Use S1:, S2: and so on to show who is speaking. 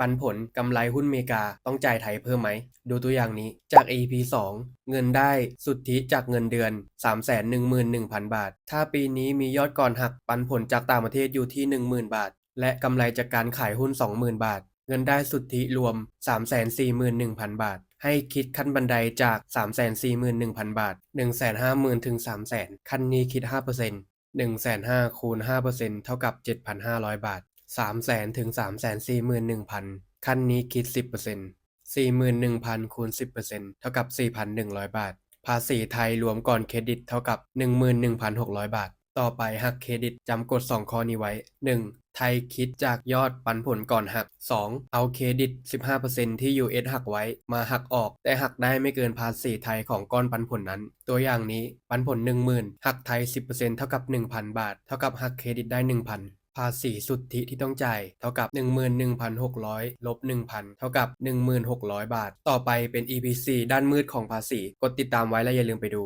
S1: ปันผลกำไรหุ้นเมกาต้องจ่ายไทยเพิ่มไหม ดูตัวอย่างนี้จาก EP 2 เงินได้สุทธิจากเงินเดือน 311,000 บาท ถ้าปีนี้มียอดก่อนหักปันผลจากต่างประเทศอยู่ที่ 10,000 บาท และกำไรจากการขายหุ้น 20,000 บาท เงินได้สุทธิรวม 341,000 บาทให้คิดขั้นบันไดจาก 341,000 บาท 150,000 ถึง 300,000 ขั้นนี้คิด 5% 150,000คูณ5%เท่ากับ 7,500 บาท 300,000ถึง341,000 ขั้นนี้คิด 10% 41,000คูณ10%เท่ากับ 4,100 บาท ภาษีไทยรวมก่อนเครดิตเท่ากับ 11,600 บาท ต่อไปหักเครดิตจำกฎ2ข้อนี้ไว้ 1. ไทยคิดจากยอดปันผลก่อนหัก 2. เอาเครดิต 15%ที่ US หักไว้มาหักออก แต่หักได้ไม่เกินภาษีไทยของก้อนปันผลนั้น ตัวอย่างนี้ปันผล 10,000หักไทย 10%เท่ากับ 1,000 บาท เท่ากับหักเครดิตได้ 1,000 ภาษีสุทธิที่ต้องจ่าย เท่ากับ 11,600 ลบ 1,000 เท่ากับ 1,600 บาท ต่อไปเป็น EPC ด้านมืดของภาษี กดติดตามไว้และอย่าลืมไปดู